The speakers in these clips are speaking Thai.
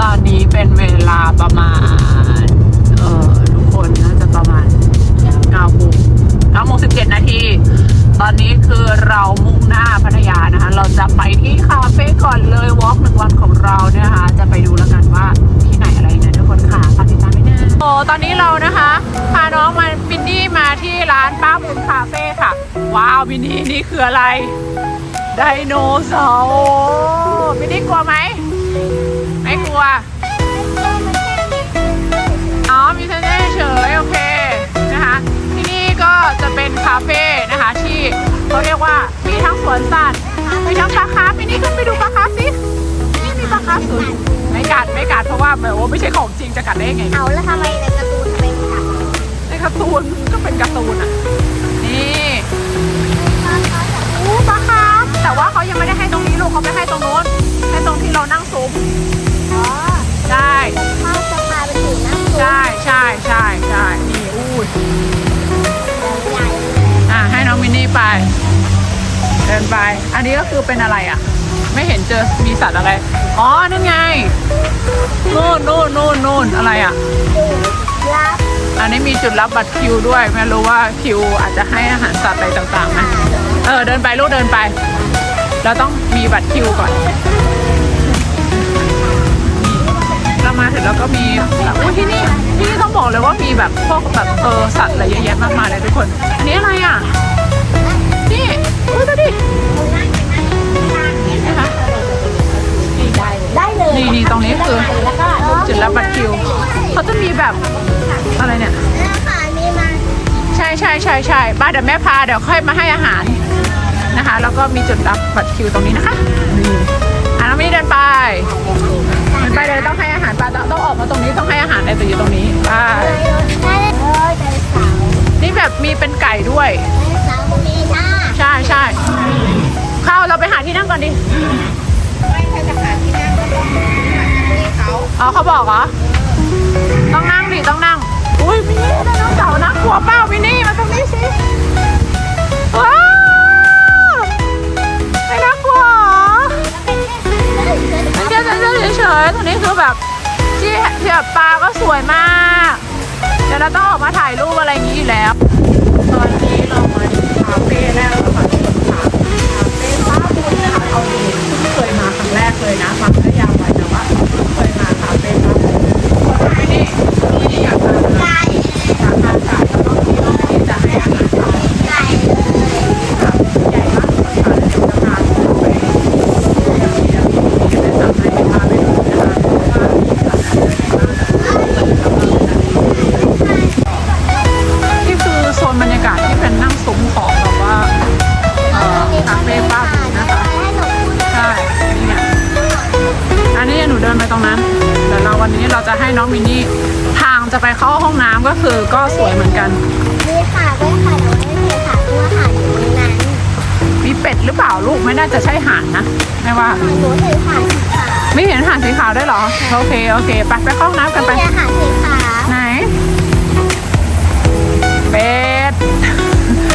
ตอนนี้เป็นเวลาประมาณ เออทุกคนน่าจะประมาณ9โมง9โมง17นาที ตอนนี้คือเรามุ่งหน้าพัทยานะคะ เราจะไปที่คาเฟ่ก่อนเลยวอล์กหนึ่งวันของเราเนี่ยนะคะ จะไปดูแล้วกันว่าที่ไหนอะไรยังไงทุกคนค่ะฝากติดตามด้วยนะโอ้ตอนนี้เรานะคะ พาน้องมาบินนี่มาที่ร้านป้าบุญคาเฟ่ค่ะ ว้าวบินนี่นี่คืออะไร ไดโนเสาร์บินนี่กลัวไหม ว อ๋อ มีเซนเซอร์เฉยโอเคนะคะ ที่นี่ก็จะเป็นคาเฟ่นะคะที่เขาเรียกว่ามีทั้งสวนสัตว์มีทั้งปลาคาร์ฟพี่นี่ขึ้นไปดูปลาคาร์ฟสิ นี่มีปลาคาร์ฟสวยไม่กัดไม่กัดเพราะว่าแบบว่าไม่ใช่ของจริงจะกัดได้ยังไง เอาแล้วทำไมในการ์ตูนทำไมมีถังในการ์ตูนก็เป็นการ์ตูนอะ เดินไป อันนี้ก็คือเป็นอะไรอะ ไม่เห็นเจอมีสัตว์อะไร อ๋อ นั่นไง นู่นนู่นนู่นนู่นอะไรอะรับอันนี้มีจุดรับบัตรคิวด้วย ไม่รู้ว่าคิวอาจจะให้อาหารสัตว์อะไรต่างๆไหมเออ เดินไปลูกเดินไป เราต้องมีบัตรคิวก่อน เรามาถึงแล้วก็มีอุ้ยที่นี่ที่นี่ต้องบอกเลยว่ามีแบบพวกแบบเออสัตว์อะไรเยอะแยะมากมายเลยทุกคน อันนี้อะไรอะ นี่อุ้ยดูดินะคะได้เลยนี่นี่ตรงนี้คือ แล้วก็จุดรับบัตรคิว เขาจะมีแบบอะไรเนี่ย แล้วค่ะมีมาใช่ใช่ใช่ใช่บ้านเดี๋ยวแม่พาเดี๋ยวค่อยมาให้อาหารนะคะ แล้วก็มีจุดรับบัตรคิวตรงนี้นะคะนี่อะน้องมี่เดินไปเดินไปเลยต้องให้อาหารปลาต้องต้องออกมาตรงนี้ต้องให้อาหารไอ้ตัวอยู่ตรงนี้ไปได้เลยเออไดโนเสาร์นี่แบบมีเป็นไก่ด้วยไดโนเสาร์ก็มีท่า ใช่ใช่เข้าเราไปหาที่นั่งก่อนดิไม่ใช่จะหาที่นั่งก็ต้องหาที่เขาอ๋อเขาบอกเหรอต้องนั่งดิต้องนั่ง อุ้ยมินี่ไดโนเสาร์นะกลัวเปล่ามินี่มาตรงนี้สิว้าวไม่น่ากลัวเหรอมันแค่เฉยเฉยๆตรงนี้คือแบบที่ที่แบบปลาก็สวยมาก เดี๋ยวเราต้องออกมาถ่ายรูปอะไรอย่างนี้อยู่แล้ว ตอนนี้เรามาถึงคา ไม่เห็นห่านสีขาวได้วยเหรอ โอเค โอเค ไปไปเข้าห้องน้ำกันไป มีอาหารสีขาวไหน เป็ด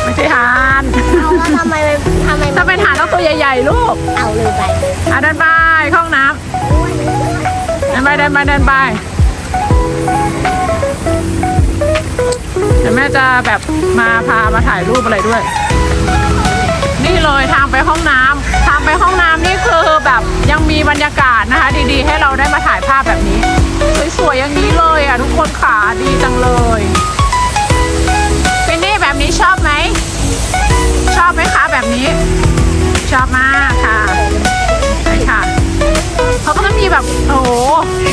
ไม่ใช่ห่านเอาแล้วทำไมมันทำไมถ้าเป็นห่านต้องตัวใหญ่ๆลูกเอาเลยไปอะเดินไปเข้าห้องน้ำอ้วนอ้วนเดินไปเดินไปเดินไปเดี๋ยวแม่จะแบบมาพามาถ่ายรูปอะไรด้วย นี่เลยทางไปห้องน้ำทาง ไปห้องน้ำนี่คือแบบยังมีบรรยากาศนะคะ ดีๆ ให้เราได้มาถ่ายภาพแบบนี้ สวยๆอย่างนี้เลยอะทุกคนขาดีจังเลยเป็นนี่แบบนี้ชอบไหมชอบไหมคะแบบนี้ ชอบมากค่ะใช่ค่ะเขาก็จะมีแบบโอ้โห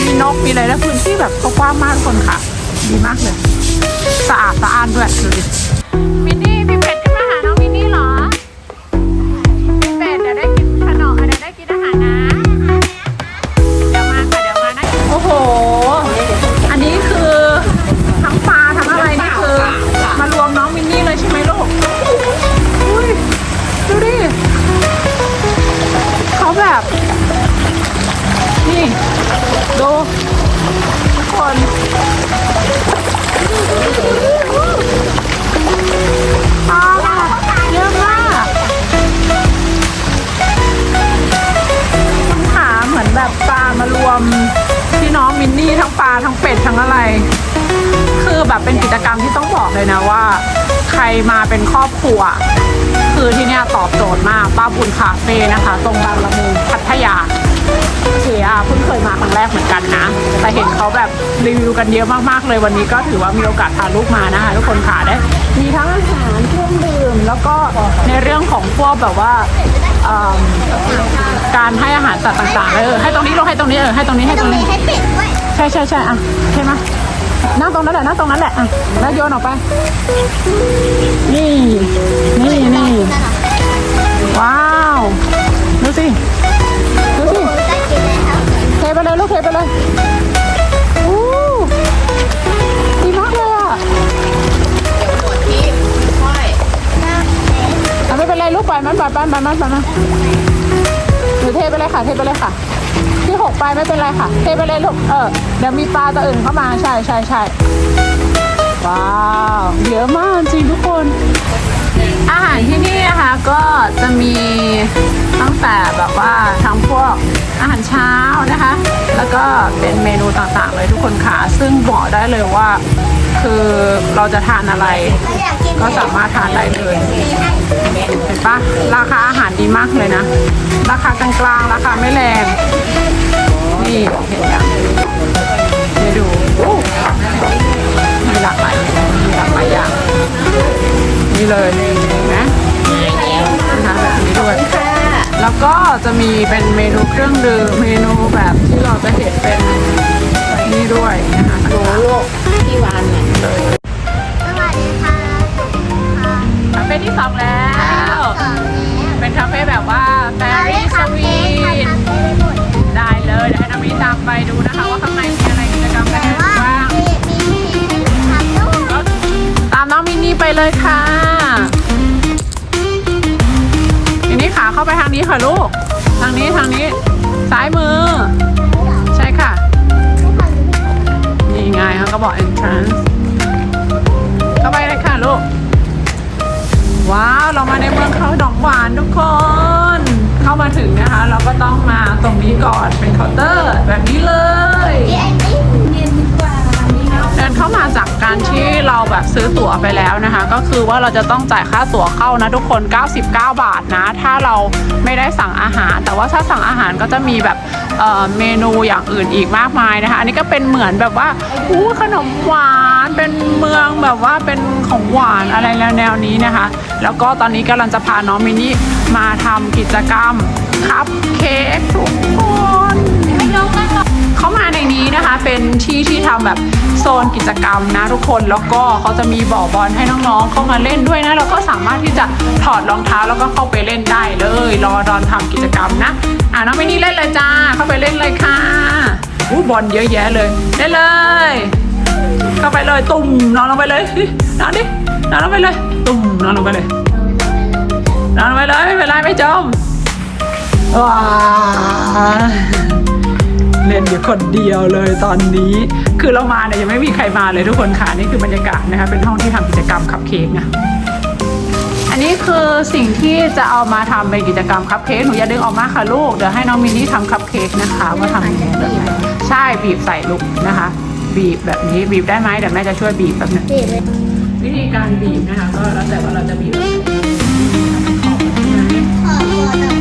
มีนกมีอะไรแล้วพื้นที่แบบกว้างมากทุกคนค่ะ ดีมากเลย สะอาดสะอ้านด้วยดูดิ ห็นเขาแบบรีวิวกันเยอะมากๆเลยวันนี้ก็ถือว่ามีโอกาสพาลูกมานะคะทุกคนค่ะได้มีทั้งอาหารเครื่องดื่มแล้วก็ในเรื่องของพวกแบบว่าการให้อาหารสัตว์ต่างๆเออให้ตรงนี้ลงให้ตรงนี้เออให้ตรงนี้ให้ตรงนี้ให้เป็ดด้วยใช่ใช่ใช่อะใช่ไหมนั่งตรงนั้นแหละนั่งตรงนั้นแหละอะแล้วโยนออกไป นี่นี่นี่ว้าวดูสิดูสิเทไปเลยลูกเทไปเลย ลูกปล่อยมันปล่อยมันปล่อยมันปล่อยมันหรือเทไปเลยค่ะ เทไปเลยค่ะ ที่หกไปไม่เป็นไรค่ะ เทไปเลยลูก เออ เดี๋ยวมีปลาตัวอื่นเข้ามา ใช่ใช่ใช่ว้าวเยอะมากจริงทุกคน อาหารที่นี่นะคะก็จะมีตั้งแต่แบบว่าทั้งพวกอาหารเช้านะคะ แล้วก็เป็นเมนูต่างๆเลยทุกคนค่ะ ซึ่งบอกได้เลยว่า คือเราจะทานอะไร ก็สามารถทานได้เลยเห็นปะราคาอาหารดีมากเลยนะ ราคากลางๆราคาไม่แรง นี่เห็นยังให้ดูโอ้มีหลากหลายมีหลากหลายอย่างนี่เลยเห็นไหมนะคะแบบนี้ด้วยแล้วก็จะมีเป็นเมนูเครื่องดื่มเมนูแบบที่เราจะเห็นเป็นนี่ด้วยนะคะโลโลกที่วานเนี่ย ค่ะคาเฟ่ที่สองแล้วสองแล้ว เป็นคาเฟ่แบบว่าแฟรี่สวีทได้เลยเดี๋ยวให้น้องมีตามไปดูนะคะ ว่าข้างในมีอะไรกิจกรรมอะไรแต่ว่าบ้างมีมีให้ทำด้วยก็ตามน้องมินนี่ไปเลยค่ะทีนี้ขาเข้าไปทางนี้ค่ะลูก ทางนี้ทางนี้ ซ้ายมือ ใช่ค่ะ นี่ไงเขาก็บอก entrance เข้าไปเลยค่ะลูก ว้าว เรามาในเมืองเขาดอกหวานทุกคน เข้ามาถึงนะคะ เราก็ต้องมาตรงนี้ก่อนเป็นเคาน์เตอร์แบบนี้เลยเดินเข้ามาจากการที่เราแบบซื้อตั๋วไปแล้วนะคะ ก็คือว่าเราจะต้องจ่ายค่าตั๋วเข้านะทุกคน 99 บาทนะ ถ้าเราไม่ได้สั่งอาหาร แต่ว่าถ้าสั่งอาหารก็จะมีแบบเเมนูอย่างอื่นอีกมากมายนะคะ อันนี้ก็เป็นเหมือนแบบว่าอู้ขนมหวานเป็นเมืองแบบว่าเป็น ของหวานอะไรแนวๆนี้นะคะ แล้วก็ตอนนี้กำลังจะพาน้องมินี่มาทำกิจกรรมคัพเค้กทุกคนเข้ามาในนี้นะคะเป็นที่ที่ทำแบบโซนกิจกรรมนะทุกคนแล้วก็เขาจะมีบ่อบอลให้น้องๆเข้ามาเล่นด้วยนะแล้วก็สามารถที่จะถอดรองเท้าแล้วก็เข้าไปเล่นได้เลย รอตอนทำกิจกรรมนะอะน้องมินี่เล่นเลยจ้าเข้าไปเล่นเลยค่ะอู้บอลเยอะแยะเลยเล่นเลย เข้าไปเลยตุ่มนอนลงไปเลยนอนดินอนลงไปเลย ตุ่มนอนลงไปเลยนอนลงไปเลยไม่เป็นไรไม่จมว้าเล่นอยู่คนเดียวเลยตอนนี้ คือเรามาเนี่ยยังไม่มีใครมาเลยทุกคนค่ะนี่คือบรรยากาศนะคะเป็นห้องที่ทำกิจกรรมคัพเค้กนะอันนี้คือสิ่งที่จะเอามาทำเป็นกิจกรรมคัพเค้กหนูอย่าดึงออกมาค่ะลูกเดี๋ยวให้น้องมินนี่ทำคัพเค้กนะคะว่าทำยังไงใช่บีบใส่ลูกนะคะ บีบแบบนี้บีบได้ไหมเดี๋ยวแม่จะช่วยบีบแบบนึงดีเลยวิธีการบีบนะคะ ก็แล้วแต่ว่าเราจะบีบแบบไหนขอบใช่ไหมขอตั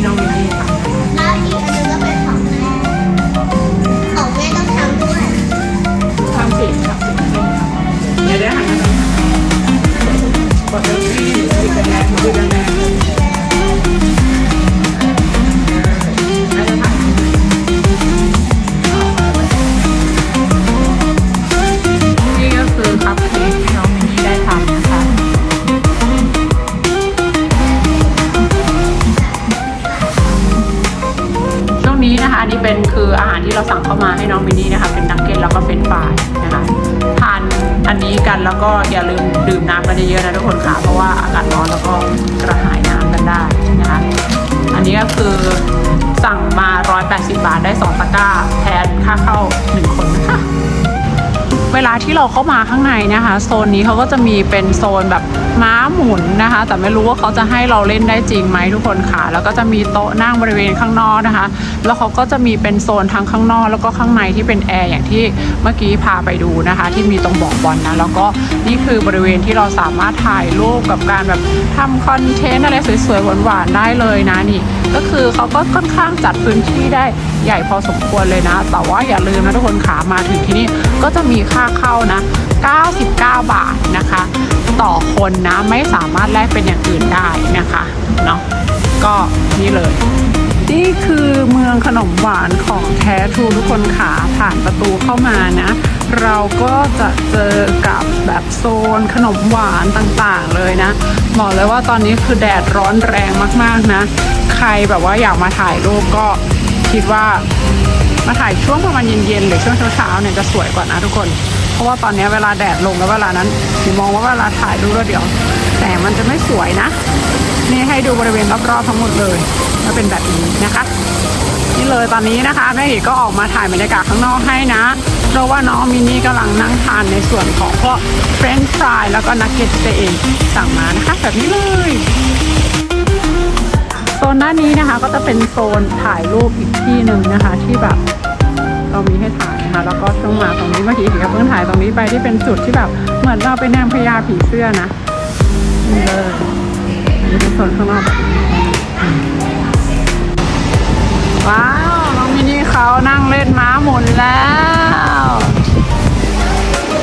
หน้ 180 บาทได้ 2 ตะกร้า แทนค่าเข้า 1 คนนะคะเวลาที่เราเข้ามาข้างในนะคะโซนนี้เขาก็จะมีเป็นโซนแบบม้าหมุนนะคะ แต่ไม่รู้ว่าเขาจะให้เราเล่นได้จริงไหมทุกคนค่ะ แล้วก็จะมีโต๊ะนั่งบริเวณข้างนอกนะคะ แล้วเขาก็จะมีเป็นโซนทั้งข้างนอก แล้วก็ข้างในที่เป็นแอร์อย่างที่เมื่อกี้พาไปดูนะคะ ที่มีตรงบอกบอลนะแล้วก็นี่คือบริเวณที่เราสามารถถ่ายรูปกับการแบบทำคอนเทนต์อะไรสวยๆหวานๆได้เลยนะนี่ ก็คือเขาก็ค่อนข้างจัดพื้นที่ได้ใหญ่พอสมควรเลยนะ แต่ว่าอย่าลืมนะทุกคนขามาถึงที่นี่ก็จะมีค่าเข้านะ 99 บาทนะคะ ต่อคนนะไม่สามารถแลกเป็นอย่างอื่นได้นะคะเนาะก็นี่เลย นี่คือเมืองขนมหวานของแท้ทูทุกคนขาผ่านประตูเข้ามานะ เราก็จะเจอกับแบบโซนขนมหวานต่างๆเลยนะบอกเลยว่าตอนนี้คือแดดร้อนแรงมากๆนะ ใครแบบว่าอยากมาถ่ายรูปก็คิดว่ามาถ่ายช่วงประมาณเย็นๆหรือช่วงเช้าๆเนี่ยจะสวยกว่านะทุกคน เพราะว่าตอนนี้เวลาแดดลงแล้วเวลานั้นหนูมองว่าเวลาถ่ายรูปแล้วเดี๋ยว แต่มันจะไม่สวยนะ นี่ให้ดูบริเวณรอบๆทั้งหมดเลย ว่าเป็นแบบนี้นะคะนี่เลยตอนนี้นะคะแม่เอกก็ออกมาถ่ายบรรยากาศข้างนอกให้นะ เพราะว่าน้องมินนี่กำลังนั่งทานในส่วนของพวกเฟรนช์ฟรายแล้วก็นักเก็ตเองสั่งมานะคะแบบนี้เลยโซนด้านนี้นะคะก็จะเป็นโซนถ่ายรูปอีกที่หนึ่งนะคะ ที่แบบเรามีให้ถ่ายนะคะแล้วก็ช่วงมาตรงนี้เมื่อกี้เห็นกับเพิ่งถ่ายตรงนี้ไปที่เป็นจุดที่แบบเหมือนเราไปแนางพญาผีเสื้อนะนี่เลยนนี้เป็นโซนข้างนอก ว้าว น้องมินี่เขานั่งเล่นม้าหมุนแล้ว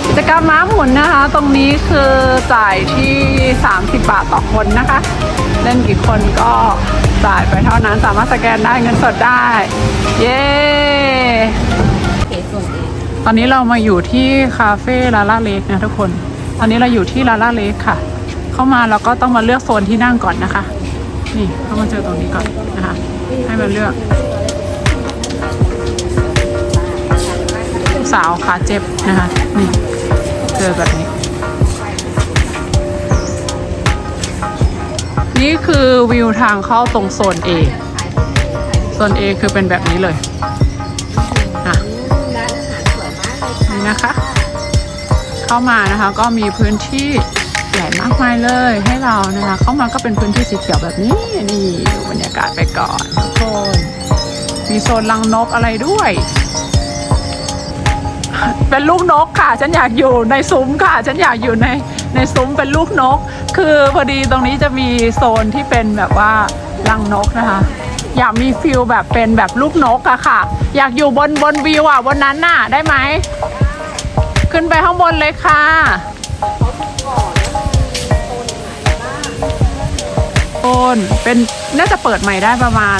กิจกรรมม้าหมุนนะคะ ตรงนี้คือจ่ายที่ 30 บาทต่อคนนะคะ เล่นกี่คนก็จ่ายไปเท่านั้นสามารถสแกนได้เงินสดได้ เย้ตอนนี้เรามาอยู่ที่คาเฟ่ลาล่าเลกนะทุกคน ตอนนี้เราอยู่ที่ลาล่าเลกค่ะ เข้ามาเราก็ต้องมาเลือกโซนที่นั่งก่อนนะคะ นี่เข้ามาเจอตรงนี้ก่อนนะคะ ให้มาเลือก สาวขาเจ็บนะคะ นี่ เจอแบบนี้ นี่คือวิวทางเข้าตรงโซน A โซน A คือเป็นแบบนี้เลยอะนี่นะคะ เข้ามานะคะก็มีพื้นที่ใหญ่มากมายเลยให้เรานะคะ เข้ามาก็เป็นพื้นที่สีเขียวแบบนี้นี่ดูบรรยากาศไปก่อนทุกคนมีโซนรังนกอะไรด้วย เป็นลูกนกค่ะ ฉันอยากอยู่ในซุ้มค่ะ ฉันอยากอยู่ในในซุ้มเป็นลูกนก คือพอดีตรงนี้จะมีโซนที่เป็นแบบว่ารังนกนะคะ อยากมีฟิลแบบเป็นแบบลูกนกอะค่ะ อยากอยู่บนบนวิวอะบนนั้นน่ะได้ไหม ขึ้นไปข้างบนเลยค่ะ โอนเป็นน่าจะเปิดใหม่ได้ประมาณ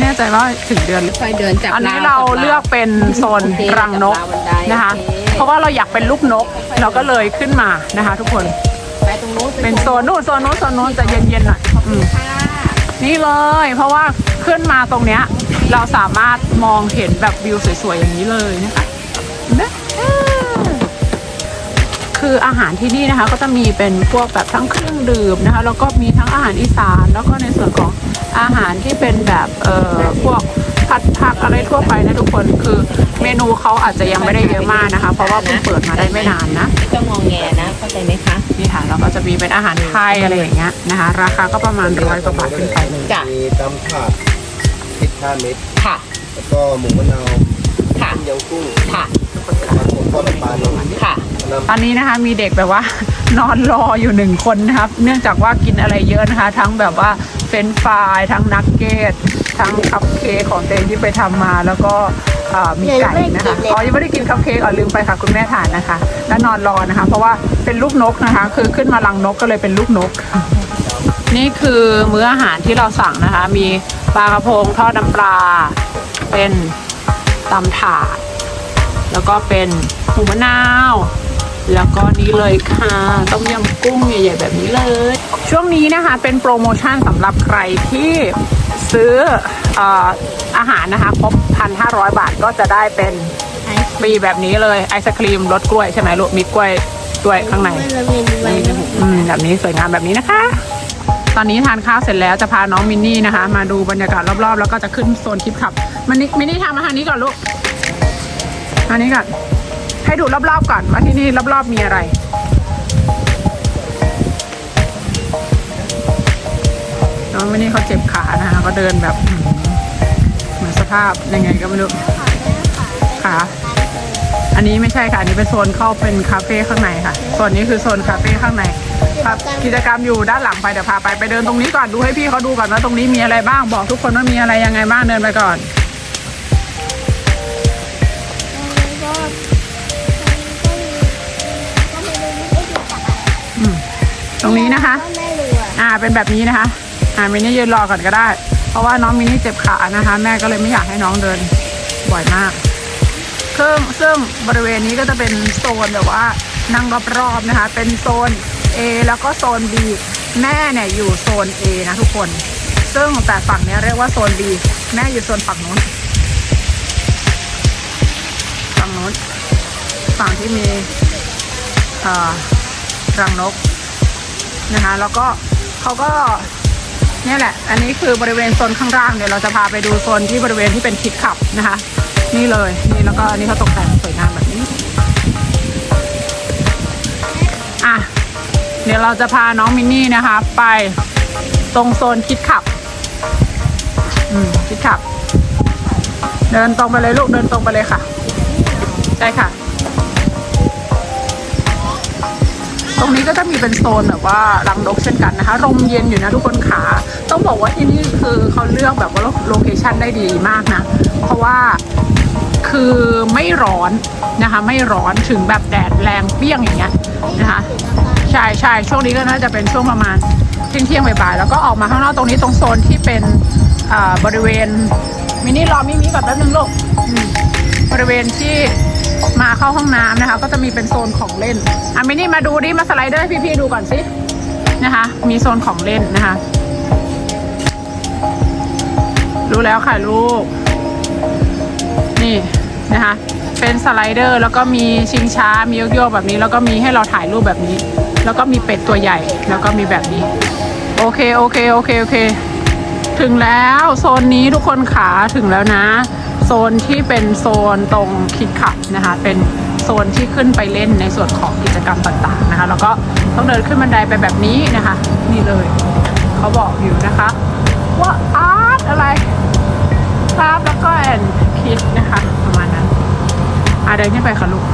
แน่ใจว่าถึงเดือนหรือค่อยเดินจากอันนี้เราเลือกเป็นโซนรังนกนะคะ เพราะว่าเราอยากเป็นลูกนกเราก็เลยขึ้นมานะคะ ทุกคนไปตรงนู้นเป็นโซนนู้นโซนนู้นโซนนู้นจะเย็นๆหน่อยอืมค่ะนี่เลย เพราะว่าขึ้นมาตรงเนี้ย เราสามารถมองเห็นแบบวิวสวยๆอย่างนี้เลยนะคะเห็นไหมเออ คืออาหารที่นี่นะคะ ก็จะมีเป็นพวกแบบทั้งเครื่องดื่มนะคะ แล้วก็มีทั้งอาหารอีสาน แล้วก็ในส่วนของอาหารที่เป็นแบบเอ่อพวกผัดผักอะไรทั่วไปนะทุกคนคือเมนูเขาอาจจะยังไม่ได้เยอะมากนะคะ เพราะว่าเพิ่งเปิดมาได้ไม่นานนะไม่ต้องมองแงนะเข้าใจไหมคะนี่ค่ะเราก็จะมีเป็นอาหารไทยอะไรอย่างเงี้ยนะคะ ราคาก็ประมาณร้อยกว่าบาทขึ้นไปเลยจ้ะมีตำถาดพริกห้าเม็ดค่ะ แล้วก็หมูมะนาวค่ะต้มยำกุ้งค่ะปลาผมทอดน้ำปลาลงค่ะน้ำ ตอนนี้นะคะมีเด็กแบบว่า นอนรออยู่หนึ่งคนนะครับ เนื่องจากว่ากินอะไรเยอะนะคะ ทั้งแบบว่าเฟรนช์ฟรายทั้งนักเก็ตทั้งคัพเค้กของเตงที่ไปทำมาแล้วก็เอ่อมีไก่นะคะอ๋อยังไม่ได้กินคัพเค้กอ๋อลืมไปค่ะคุณแม่ทานนะคะ แล้วนอนรอนะคะ เพราะว่าเป็นลูกนกนะคะ คือขึ้นมารังนกก็เลยเป็นลูกนก นี่คือมื้ออาหารที่เราสั่งนะคะ มีปลากระพงทอดน้ำปลา เป็นตำถาดแล้วก็เป็นหมูมะนาว แล้วก็นี่เลยค่ะต้มยำกุ้งใหญ่ๆแบบนี้เลย ช่วงนี้นะคะเป็นโปรโมชั่นสำหรับใครที่ซื้ออออาหารนะคะครบ 1,500 บาทก็จะได้เป็นฟรีแบบนี้เลยไอศครีมรสกล้วยใช่ไหมลูกมีกล้วยด้วยข้างในอืมแบบนี้สวยงามแบบนี้นะคะ ตอนนี้ทานข้าวเสร็จแล้วจะพาน้องมินนี่นะคะ มาดูบรรยากาศรอบๆ แล้วก็จะขึ้นโซนคลิปขับ มันนี่มินนี่ทำมาทางนี้ก่อนลูกทางนี้ก่อน ให้ดูรอบๆก่อนว่าที่นี่รอบๆมีอะไรน้องมินนี่เขาเจ็บขานะคะก็เดินแบบเหมือนสภาพยังไงก็ไม่รู้ขาอันนี้ไม่ใช่ค่ะอันนี้เป็นโซนเข้าเป็นคาเฟ่ข้างในค่ะส่วนนี้คือโซนคาเฟ่ข้างในครับกิจกรรมอยู่ด้านหลังไปเดี๋ยวพาไปไปเดินตรงนี้ก่อนดูให้พี่เขาดูก่อนว่าตรงนี้มีอะไรบ้างบอกทุกคนว่ามีอะไรยังไงบ้างเดินไปก่อน ตรงนี้นะคะไม่รู้อะอ่าเป็นแบบนี้นะคะ อ่ามินนี่ยืนรอก่อนก็ได้ เพราะว่าน้องมินนี่เจ็บขานะคะ แม่ก็เลยไม่อยากให้น้องเดินบ่อยมากซึ่งซึ่งบริเวณนี้ก็จะเป็นโซนแบบว่านั่งรอบๆนะคะ เป็นโซน A แล้วก็โซน B แม่เนี่ยอยู่โซน A นะทุกคน ซึ่งแต่ฝั่งเนี้ยเรียกว่าโซน B แม่อยู่โซนฝั่งนู้น ฝั่งนู้น ฝั่งที่มีเอ่อรังนก นะคะ แล้วก็เขาก็เนี่ยแหละ อันนี้คือบริเวณโซนข้างล่างเดี๋ยวเราจะพาไปดูโซนที่บริเวณที่เป็นคิดขับนะคะ นี่เลยนี่แล้วก็อันนี่เขาตกแต่งสวยงามแบบนี้อะเดี๋ยวเราจะพาน้องมินนี่นะคะ ไปตรงโซนคิดขับ อืมคิดขับ เดินตรงไปเลยลูกเดินตรงไปเลยค่ะใช่ค่ะ ตรงนี้ก็จะมีเป็นโซนแบบว่ารังนกเช่นกันนะคะลมเย็นอยู่นะทุกคนขาต้องบอกว่าที่นี่คือเขาเลือกแบบว่าโลเคชันได้ดีมากนะ เพราะว่าคือไม่ร้อนนะคะ ไม่ร้อนถึงแบบแดดแรงเปรี้ยงอย่างเงี้ยนะคะใช่ใช่ช่วงนี้ก็น่าจะเป็นช่วงประมาณเที่ยงเที่ยงบ่ายๆแล้วก็ออกมาข้างนอกตรงนี้ตรงโซนที่เป็นอ่าบริเวณมินิรอมิมิก่อนแป๊บนึงลูกบริเวณที่ มาเข้าห้องน้ำนะคะ ก็จะมีเป็นโซนของเล่นอะมินี่มาดูดิมาสไลเดอร์ให้พี่ๆดูก่อนสินะคะ มีโซนของเล่นนะคะ รู้แล้วค่ะลูก นี่นะคะ เป็นสไลเดอร์แล้วก็มีชิงช้ามีโยกๆแบบนี้ แล้วก็มีให้เราถ่ายรูปแบบนี้ แล้วก็มีเป็ดตัวใหญ่แล้วก็มีแบบนี้ โอเคโอเคโอเคโอเค ถึงแล้วโซนนี้ทุกคนขาถึงแล้วนะ โซนที่เป็นโซนตรงคิดขับนะคะเป็นโซนที่ขึ้นไปเล่นในส่วนของกิจกรรมต่างๆนะคะ แล้วก็ต้องเดินขึ้นบันไดไปแบบนี้นะคะนี่เลยเขาบอกอยู่นะคะ ว่าอาร์ตอะไรครับแล้วก็แอนคิดนะคะประมาณนั้นอาเดินขึ้นไปค่ะลูก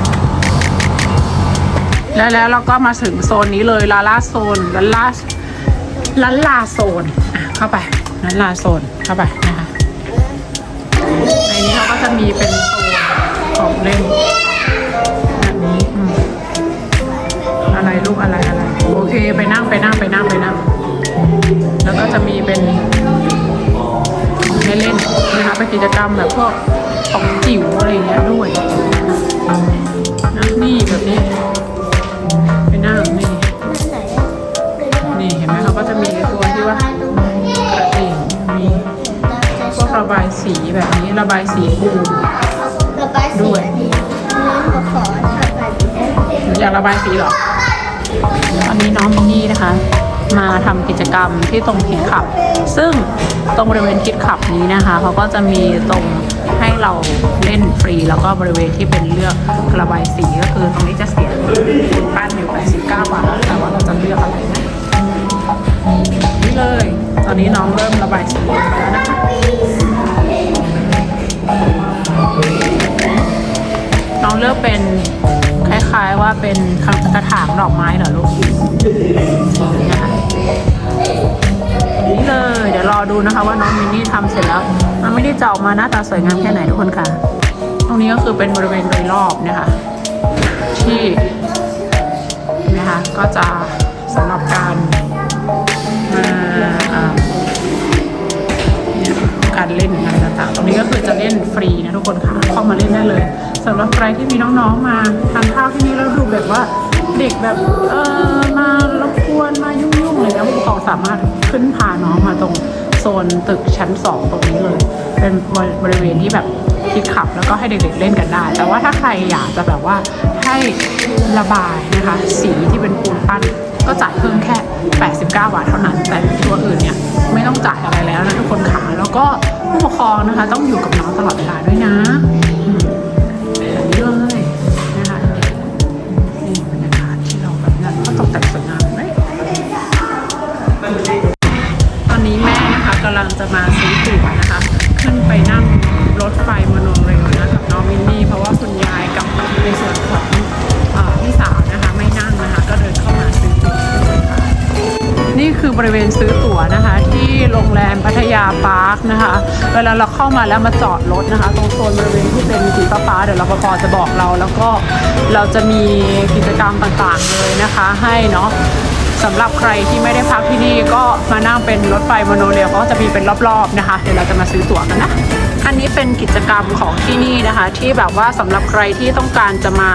แล้วแล้วเราก็มาถึงโซนนี้เลยลาล่าโซนลาล่าลาล่าโซนเข้าไปลาล่าโซนเข้าไปนะคะ นี้เขาก็จะมีเป็นตัวของเล่นแบบนี้อะไรลูกอะไรอะไร โอเคไปนั่งไปนั่งไปนั่งไปนั่ง แล้วก็จะมีเป็นให้เล่นนะคะเป็นกิจกรรมแบบพวกของจิ๋วอะไรเงี้ยด้วยนะนี่แบบนี้ ระบายสีแบบนี้ระบายสีปูนระบายสีอันนี้น้องก็ขอระบายสีหนูอยากระบายสีเหรอตอนนี้น้องมินนี่นะคะ มาทำกิจกรรมที่ตรงคิดขับ ซึ่งตรงบริเวณคิดขับนี้นะคะเขาก็จะมีตรงให้เราเล่นฟรี แล้วก็บริเวณที่เป็นเลือกระบายสีก็คือตรงนี้จะเสียปั้นอยู่89บาทแต่ว่าเราจะเลือกอะไรนะนี่เลย ตอนนี้น้องเริ่มระบายสีแล้วนะคะ น้องเลือกเป็นคล้ายๆว่าเป็นกระถางดอกไม้เหรอลูกนี่นะคะนี่เลยอดูนะคะ ว่าน้องมินนี่ทำเสร็จแล้วน้องมินนี่จะออกมาหน้าตาสวยงามแค่ไหนทุกคนค่ะ ตรงนี้ก็คือเป็นบริเวณโดยรอบนะคะ ที่นะคะก็จะสำหรับการมาการเล่นอะ ต่างๆ ตรงนี้ก็คือจะเล่นฟรีนะทุกคนค่ะเข้ามาเล่นได้เลยสำหรับใครที่มีน้องๆมาทานข้าวที่นี่แล้วดูแบบว่าเด็กแบบเออมารบกวนมายุ่งๆอะไรเงี้ยผู้ปกครองสามารถขึ้นพาน้องมาตรงโซนตึกชั้นสองตรงนี้เลย เป็นบริเวณที่แบบที่ขับแล้วก็ให้เด็กๆเล่นกันได้ แต่ว่าถ้าใครอยากจะแบบว่าให้ระบายนะคะ สีที่เป็นปูนปั้น ก็จ่ายเพิ่มแค่ 89 บาทเท่านั้น แต่ตัวอื่นเนี่ยไม่ต้องจ่ายอะไรแล้วนะทุกคนค่ะแล้วก็ผู้ปกครองนะคะ ต้องอยู่กับน้องตลอดเวลาด้วยนะอืมแบบนี้เลยนะคะนี่บรรยากาศที่เราแบบนั้นก็ตกแต่งสวยงามไหมตอนนี้แม่นะคะกำลังจะมาซื้อตั๋วนะคะ ขึ้นไปนั่งรถไฟมโนเรลนะกับน้องมินนี่เพราะว่าคุณยายกับในส่วนของ นี่คือบริเวณซื้อตั๋วนะคะ ที่โรงแรมพัทยาพาร์คนะคะ เวลาเราเข้ามาแล้วมาจอดรถนะคะ ตรงโซนบริเวณที่เป็นสีฟ้าๆเดี๋ยวรปภจะบอกเรา แล้วก็เราจะมีกิจกรรมต่างๆเลยนะคะ ให้เนาะสำหรับใครที่ไม่ได้พักที่นี่ก็มานั่งเป็นรถไฟโมโนเรลก็จะมีเป็นรอบๆนะคะ เดี๋ยวเราจะมาซื้อตั๋วกันนะอันนี้เป็นกิจกรรมของที่นี่นะคะ ที่แบบว่าสำหรับใครที่ต้องการจะมา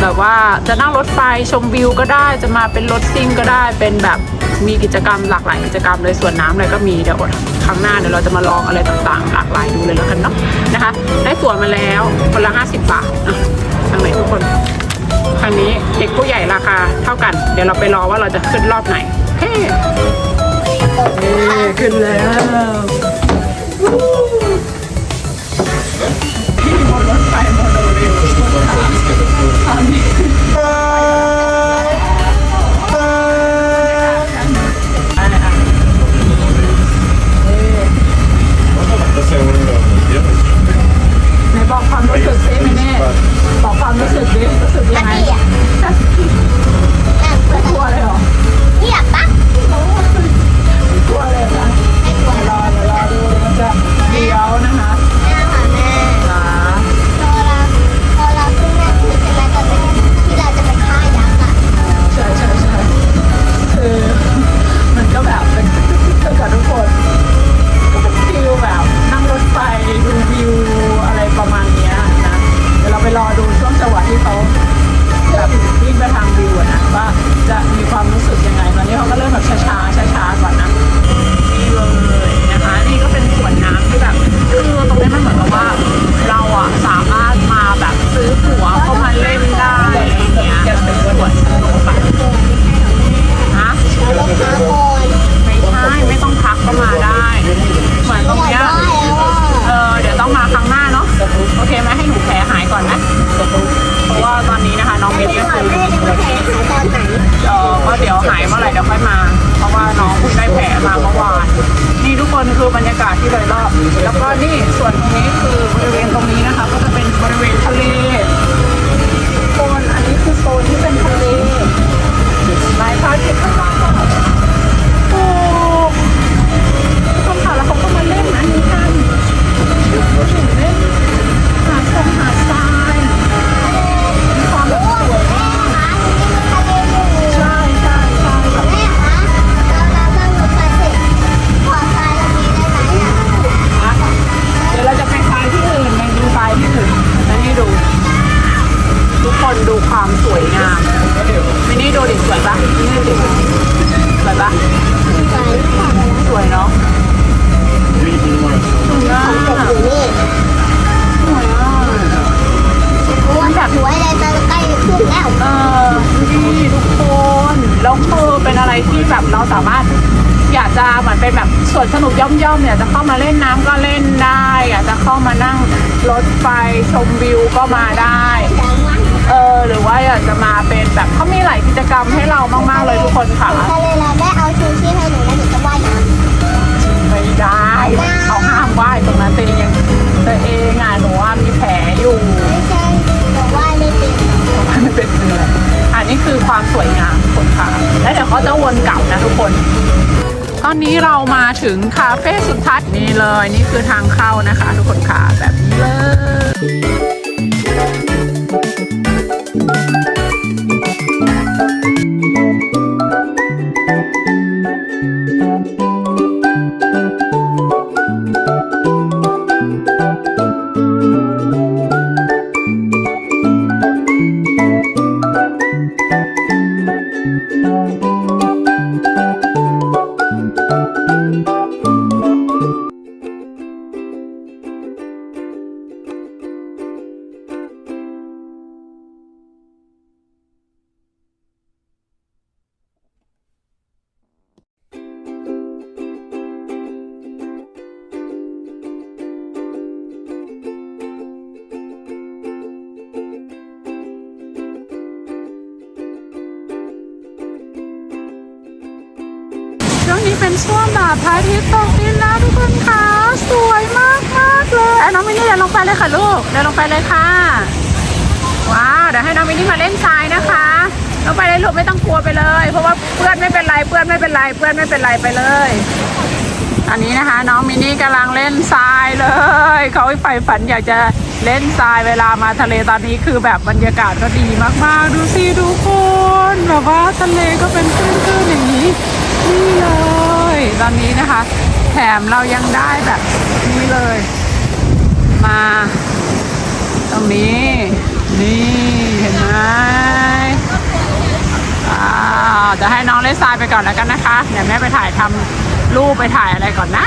แบบว่าจะนั่งรถไฟชมวิวก็ได้จะมาเป็นรถซิ่งก็ได้เป็นแบบมีกิจกรรมหลากหลายกิจกรรมเลยส่วนน้ำอะไรก็มีเดี๋ยวครั้งหน้าเดี๋ยวเราจะมาลองอะไรต่างๆ หลากหลายดูเลยแล้วกันเนาะนะคะ ได้ตั๋วมาแล้วคนละ 50 บาททางไหนทุกคนครั้งนี้เด็กผู้ใหญ่ราคาเท่ากัน เดี๋ยวเราไปรอว่าเราจะขึ้นรอบไหนเฮ้เฮ้ขึ้นแล้วาเฟ่สุดท้ายนี่เลยนี่คือทางเข้านะคะ ช่วงแบบพระอาทิตย์ตกดินแล้วทุกคนค่ะสวยมากมากเลยอะน้องมินนี่เดินลงไปเลยค่ะลูกเดินลงไปเลยค่ะ ว้าวเดี๋ยวให้น้องมินนี่มาเล่นทรายนะคะลงไปเลยลูกไม่ต้องกลัวไปเลย เพราะว่าเพื่อนไม่เป็นไรเพื่อนไม่เป็นไรเพื่อนไม่เป็นไรไปเลยตอนนี้นะคะ น้องมินนี่กำลังเล่นทรายเลยเขาใฝ่ฝันอยากจะเล่นทรายเวลามาทะเลตอนนี้คือแบบบรรยากาศก็ดีมากๆ ดูสิทุกคนแบบว่าทะเลก็เป็นคลื่นๆอย่างนี้นี่เลย ตอนนี้นะคะ แถมเรายังได้แบบนี้เลย มา ตรงนี้ นี่เห็นไหมอ่าจะให้น้องเล่นทรายไปก่อนแล้วกันนะคะ เดี๋ยวแม่ไปถ่ายทำรูปไปถ่ายอะไรก่อนนะ